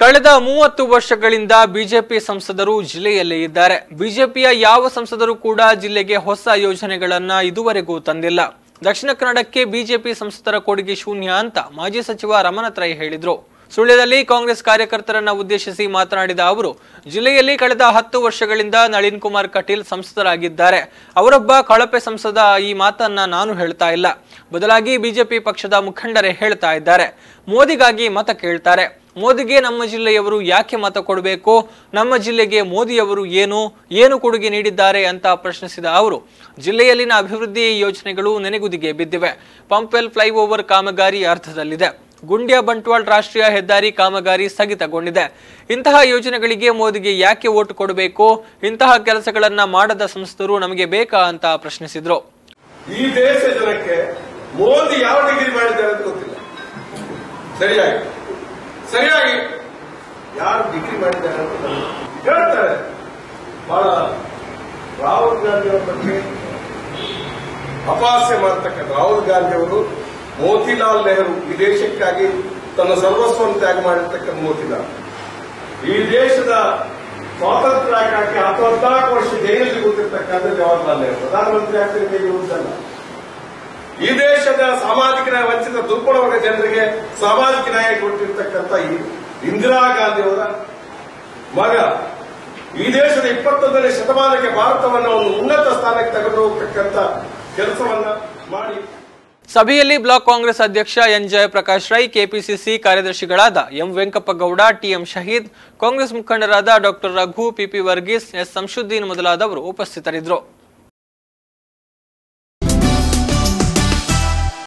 ಕಳೆದ ಮೂವತ್ತು ವರ್ಷಗಳಿಂದ ಬಿಜೆಪಿ ಸಂಸದರು ಜಿಲ್ಲೆಯಲ್ಲೇ ಇದ್ದಾರೆ. ಬಿಜೆಪಿಯ ಯಾವ ಸಂಸದರು ಕೂಡ ಜಿಲ್ಲೆಗೆ ಹೊಸ ಯೋಜನೆಗಳನ್ನ ಇದುವರೆಗೂ ತಂದಿಲ್ಲ. ದಕ್ಷಿಣ ಕನ್ನಡಕ್ಕೆ ಬಿಜೆಪಿ ಸಂಸದರ ಕೊಡುಗೆ ಶೂನ್ಯ ಅಂತ ಮಾಜಿ ಸಚಿವ ರಮಣತ್ರೈ ಹೇಳಿದರು. ಸುಳ್ಯದಲ್ಲಿ ಕಾಂಗ್ರೆಸ್ ಕಾರ್ಯಕರ್ತರನ್ನ ಉದ್ದೇಶಿಸಿ ಮಾತನಾಡಿದ ಅವರು, ಜಿಲ್ಲೆಯಲ್ಲಿ ಕಳೆದ ಹತ್ತು ವರ್ಷಗಳಿಂದ ನಳಿನ್ ಕುಮಾರ್ ಕಟೀಲ್ ಸಂಸದರಾಗಿದ್ದಾರೆ. ಅವರೊಬ್ಬ ಕಳಪೆ ಸಂಸದ ಈ ಮಾತನ್ನ ನಾನು ಹೇಳ್ತಾ ಇಲ್ಲ. ಬದಲಾಗಿ ಬಿಜೆಪಿ ಪಕ್ಷದ ಮುಖಂಡರೇ ಹೇಳ್ತಾ ಇದ್ದಾರೆ. ಮೋದಿಗಾಗಿ ಮತ ಕೇಳ್ತಾರೆ. ಮೋದಿಗೆ ನಮ್ಮ ಜಿಲ್ಲೆಯವರು ಯಾಕೆ ಮತ ಕೊಡಬೇಕು? ನಮ್ಮ ಜಿಲ್ಲೆಗೆ ಮೋದಿಯವರು ಏನು ಏನು ಕೊಡುಗೆ ನೀಡಿದ್ದಾರೆ ಅಂತ ಪ್ರಶ್ನಿಸಿದ ಅವರು, ಜಿಲ್ಲೆಯಲ್ಲಿನ ಅಭಿವೃದ್ಧಿ ಯೋಜನೆಗಳು ನೆನೆಗುದಿಗೆ ಬಿದ್ದಿವೆ. ಪಂಪ್ವೆಲ್ ಫ್ಲೈಓವರ್ ಕಾಮಗಾರಿ ಅರ್ಥದಲ್ಲಿದೆ ಗುಂಡ್ಯ ಬಂಟ್ವಾಳ್ ರಾಷ್ಟ್ರೀಯ ಹೆದ್ದಾರಿ ಕಾಮಗಾರಿ ಸ್ಥಗಿತಗೊಂಡಿದೆ. ಇಂತಹ ಯೋಜನೆಗಳಿಗೆ ಮೋದಿಗೆ ಯಾಕೆ ಓಟು ಕೊಡಬೇಕು? ಇಂತಹ ಕೆಲಸಗಳನ್ನ ಮಾಡದ ಸಂಸ್ಥರು ನಮಗೆ ಬೇಕಾ ಅಂತ ಪ್ರಶ್ನಿಸಿದ್ರು. ಈ ದೇಶ ಜನಕ್ಕೆ ಮೋದಿ ಯಾವ ಡಿಗ್ರಿ ಮಾಡಿದ್ದಾರೆ ಅಂತ ಗೊತ್ತಿಲ್ಲ. ಸರಿಯಾಗಿ. ಸರಿಯಾಗಿ. ಯಾರು ಡಿಗ್ರಿ ಮಾಡಿದ್ದಾರೆ ಅಂತ ಹೇಳ್ತಾರೆ. ಬಹಳ ರಾಹುಲ್ ಗಾಂಧಿ ಅವರ ಬಗ್ಗೆ ಅಪಾಸ್ಯ ಮಾಡ್ತಕ್ಕಂಥ ರಾಹುಲ್ ಗಾಂಧಿ ಅವರು ಮೋತಿಲಾಲ್ ನೆಹರು ಈ ದೇಶಕ್ಕಾಗಿ ತನ್ನ ಸರ್ವಸ್ವವನ್ನು ತ್ಯಾಗ ಮಾಡಿರ್ತಕ್ಕಂಥ ಮೋತಿಲಾಲ್. ಈ ದೇಶದ ಸ್ವಾತಂತ್ರ್ಯಕ್ಕಾಗಿ ಹತ್ತು ಹದಿನಾಲ್ಕು ವರ್ಷ ಜೈಲಲ್ಲಿ ಕೂತಿರ್ತಕ್ಕಂಥ ಜವಾಹರ್ಲಾಲ್ ನೆಹರು. ಪ್ರಧಾನಮಂತ್ರಿ ಆಗ್ತಿರೋ ಇರುವುದಲ್ಲ ಈ ದೇಶದ ಸಾಮಾಜಿಕ ನ್ಯಾಯ ವಂಚಿತ ದುರ್ಬಲ ವರ್ಗ ಜನರಿಗೆ ಸಾಮಾಜಿಕ ನ್ಯಾಯ ಕೊಟ್ಟಿರ್ತಕ್ಕಂಥ ಇಂದಿರಾ ಗಾಂಧಿಯವರ ಮಗ. ಈ ದೇಶದ ಇಪ್ಪತ್ತೊಂದನೇ ಶತಮಾನಕ್ಕೆ ಭಾರತವನ್ನು ಒಂದು ಉನ್ನತ ಸ್ಥಾನಕ್ಕೆ ತೆಗೆದು ಹೋಗ್ತಕ್ಕಂಥ ಕೆಲಸವನ್ನ ಮಾಡಿ. ಸಭೆಯಲ್ಲಿ ಬ್ಲಾಕ್ ಕಾಂಗ್ರೆಸ್ ಅಧ್ಯಕ್ಷ ಎನ್ ಜಯಪ್ರಕಾಶ್ ರೈ, ಕೆಪಿಸಿಸಿ ಕಾರ್ಯದರ್ಶಿಗಳಾದ ಎಂ ವೆಂಕಪ್ಪಗೌಡ, ಟಿಎಂ ಶಹೀದ್, ಕಾಂಗ್ರೆಸ್ ಮುಖಂಡರಾದ doctor Raghu PP Varghese, S. Shamsuddin ಮೊದಲಾದವರು ಉಪಸ್ಥಿತರಿದ್ದರು.